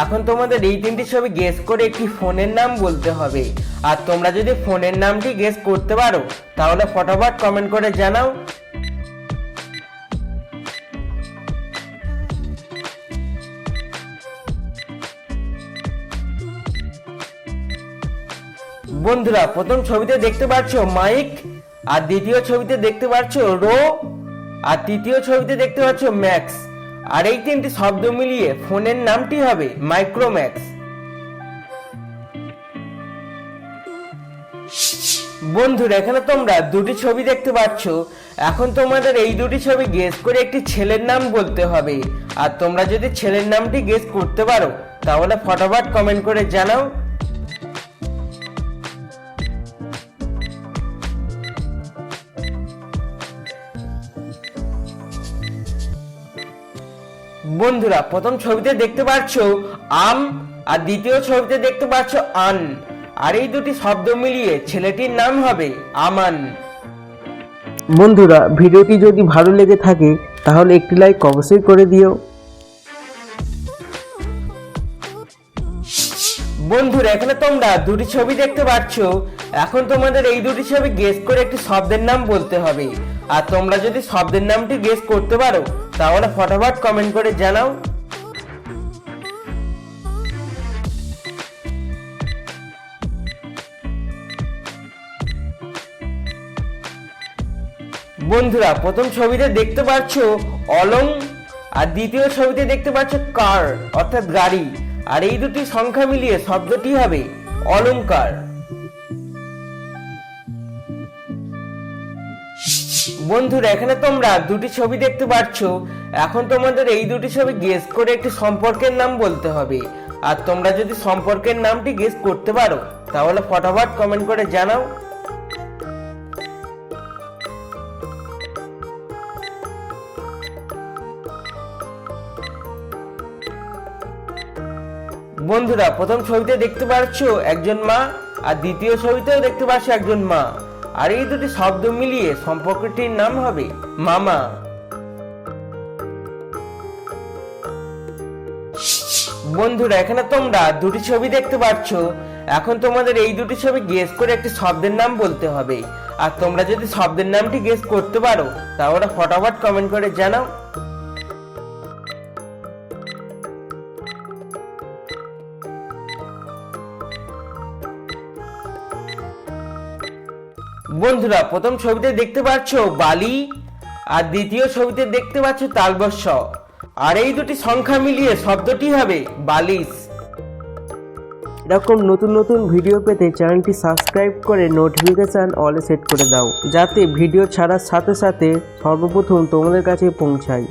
এখন তোমাদের এই তিনটি ছবি গেস করে একটি ফোনের নাম বলতে হবে। আর তোমরা যদি ফোনের নামটি গেস করতে পারো, তাহলে ফটোফট কমেন্ট করে জানাও। বন্ধুরা, প্রথম ছবিতে দেখতে পাচ্ছ মাইক, আর দ্বিতীয় ছবিতে দেখতে পাচ্ছ রো, আর তৃতীয় ছবিতে দেখতে পাচ্ছ ম্যাক্স। আর এই তিনটি শব্দ মিলিয়ে ফোনের নামটি হবে মাইক্রোম্যাক্স। বন্ধুরা, এখানে তোমরা দুটি ছবি দেখতে পাচ্ছ। এখন তোমাদের এই দুটি ছবি গেস করে একটি ছেলের নাম বলতে হবে। আর তোমরা যদি ছেলের নামটি গেস করতে পারো, তাহলে ফটোফট কমেন্ট করে জানাও। বন্ধুরা প্রথম ছবিতে দেখতে পাচ্ছ আম আর দ্বিতীয় ছবিতে দেখতে পাচ্ছ আন। আর এই দুটি শব্দ মিলিয়ে ছেলেটির নাম হবে আমান। বন্ধুরা ভিডিওটি যদি ভালো লেগে থাকে তাহলে একটি লাইক অবশ্যই করে দিও। বন্ধুরা এখানে তোমরা দুটি ছবি দেখতে পাচ্ছ এখন তোমাদের এই দুটি ছবি গেস করে একটি শব্দের নাম বলতে হবে। আর তোমরা যদি শব্দের নামটি গেস করতে পারো তাহলে ফটাফট কমেন্ট করে জানাও। বন্ধুরা, প্রথম ছবিতে দেখতে পাচ্ছ অলং, আর দ্বিতীয় ছবিতে দেখতে পাচ্ছ কার, অর্থাৎ গাড়ি। আর এই দুটি সংখ্যা মিলিয়ে শব্দটি হবে অলংকার। বন্ধুরা, এখানে তোমরা দুটি ছবি দেখতে পাচ্ছ এখন তোমাদের এই দুটি ছবি গেস করে একটি সম্পর্কের নাম বলতে হবে। আর তোমরা যদি সম্পর্কের নামটি গেস করতে পারো, তাহলে ফটাফট কমেন্ট করে জানাও। বন্ধুরা, প্রথম ছবিতে দেখতে পাচ্ছ একজন মা, আর দ্বিতীয় ছবিতেও দেখতে পাচ্ছ একজন মা। আর এই দুটি শব্দ মিলিয়ে সম্পর্কটির নাম হবে মামা। বন্ধুরা, এখানে তোমরা দুটি ছবি দেখতে পাচ্ছ। এখন তোমাদের এই দুটি ছবি গেস করে একটি শব্দের নাম বলতে হবে। আর তোমরা যদি শব্দের নামটি গেস করতে পারো, তাহলে ফটাফট কমেন্ট করে জানাও। বন্ধুরা, প্রথম ছবিতে দেখতে পাচ্ছ বালি, আর দ্বিতীয় ছবিতে দেখতে পাচ্ছ তালবস্য। আর এই দুটি সংখ্যা মিলিয়ে শব্দটি হবে বালিশ। এরকম নতুন নতুন ভিডিও পেতে চ্যানেলটি সাবস্ক্রাইব করে নোটিফিকেশান অলে সেট করে দাও, যাতে ভিডিও ছাড়ার সাথে সাথে সর্বপ্রথম তোমাদের কাছে পৌঁছায়।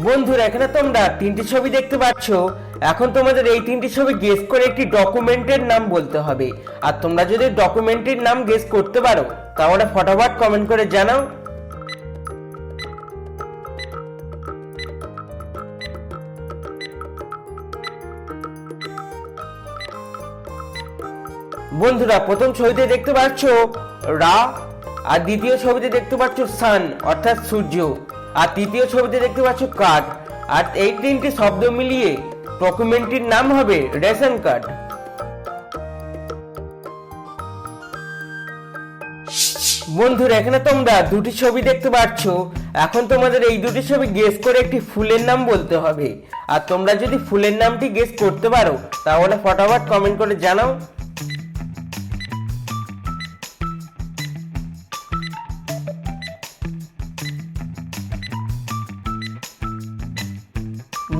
বন্ধুরা, এখানে তোমরা তিনটি ছবি দেখতে পাচ্ছ। এখন তোমাদের এই তিনটি ছবি গেস করে একটি ডকুমেন্টের নাম বলতে হবে। আর তোমরা যদি ডকুমেন্টের নাম গেস করতে পারো, তাহলে ফটাফট কমেন্ট করে জানাও। বন্ধুরা, প্রথম ছবিতে দেখতে পাচ্ছ রা, আর দ্বিতীয় ছবিতে দেখতে পাচ্ছ সান অর্থাৎ সূর্য। আর তৃতীয় ছবিতে দেখতে পাচ্ছ কার্ড। আর এই তিনটি শব্দ মিলিয়ে ডকুমেন্টটির নাম হবে রেশন কার্ড। বন্ধুরা, এখানে তোমরা দুটি ছবি দেখতে পাচ্ছ। এখন তোমাদের এই দুটি ছবি গেস করে একটি ফুলের নাম বলতে হবে। আর তোমরা যদি ফুলের নামটি গেস করতে পারো, তাহলে ফটাফট কমেন্ট করে জানাও।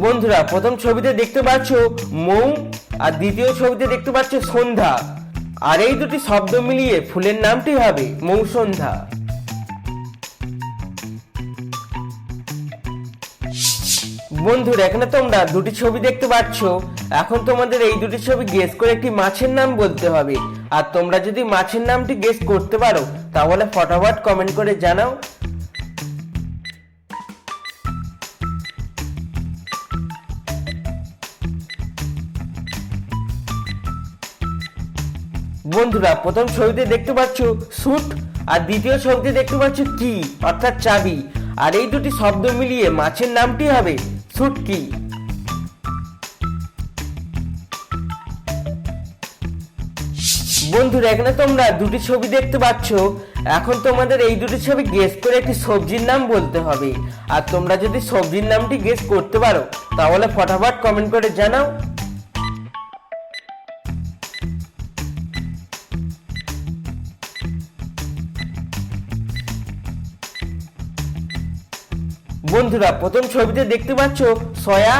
বন্ধুরা, প্রথম ছবিতে দেখতে পাচ্ছ মৌ, আর দ্বিতীয় ছবিতে দেখতে পাচ্ছ সন্ধ্যা। আর এই দুটি শব্দ মিলিয়ে ফুলের নামটি হবে মৌসন্ধ্যা বন্ধুরা, এখানে তোমরা দুটি ছবি দেখতে পাচ্ছ। এখন তোমাদের এই দুটি ছবি গেস করে একটি মাছের নাম বলতে হবে। আর তোমরা যদি মাছের নামটি গেস করতে পারো, তাহলে ফটাফট কমেন্ট করে জানাও। বন্ধুরা, প্রথম ছবিতে দেখতে পাচ্ছ স্যুট, আর দ্বিতীয় ছবিতে দেখতে পাচ্ছ কি, অর্থাৎ চাবি। আর এই দুটি শব্দ মিলিয়ে মাছের নামটি হবে স্যুট কি বন্ধুরা, এখানে তোমরা দুটি ছবি দেখতে পাচ্ছ। এখন তোমাদের এই দুটি ছবি গেস করে একটি সবজির নাম বলতে হবে। আর তোমরা যদি সবজির নামটি গেস করতে পারো, তাহলে ফটাফট কমেন্ট করে জানাও। বন্ধুরা, প্রথম ছবিতে দেখতে পাচ্ছ সয়া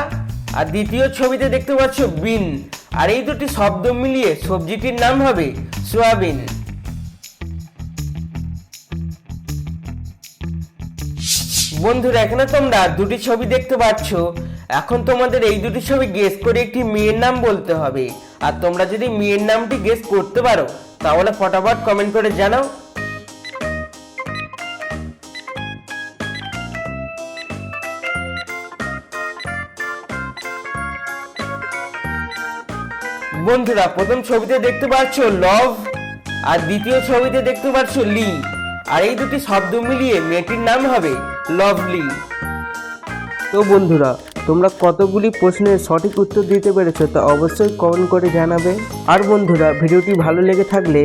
আর দ্বিতীয় ছবিতে দেখতে পাচ্ছ বিন। আর এই দুটি শব্দ মিলিয়ে সবজিটির নাম হবে সোয়াবিন। বন্ধুরা, এখানে তোমরা দুটি ছবি দেখতে পাচ্ছ। এখন তোমাদের এই দুটি ছবি গেস করে একটি মেয়ের নাম বলতে হবে। আর তোমরা যদি মেয়ের নামটি গেস করতে পারো, তাহলে ফটাফট কমেন্ট করে জানাও। বন্ধুরা, প্রথম ছবিতে দেখতে পাচ্ছ লভ আর দ্বিতীয় ছবিতে দেখতে পাচ্ছ লি আর এই দুটি শব্দ মিলিয়ে মেয়েটির নাম হবে লভলি তো বন্ধুরা, তোমরা কতগুলি প্রশ্নের সঠিক উত্তর দিতে পেরেছ তা অবশ্যই কমেন্ট করে জানাবে। আর বন্ধুরা, ভিডিওটি ভালো লেগে থাকলে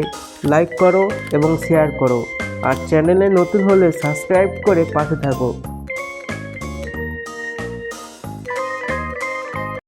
লাইক করো এবং শেয়ার করো। আর চ্যানেলে নতুন হলে সাবস্ক্রাইব করে পাশে থাকো।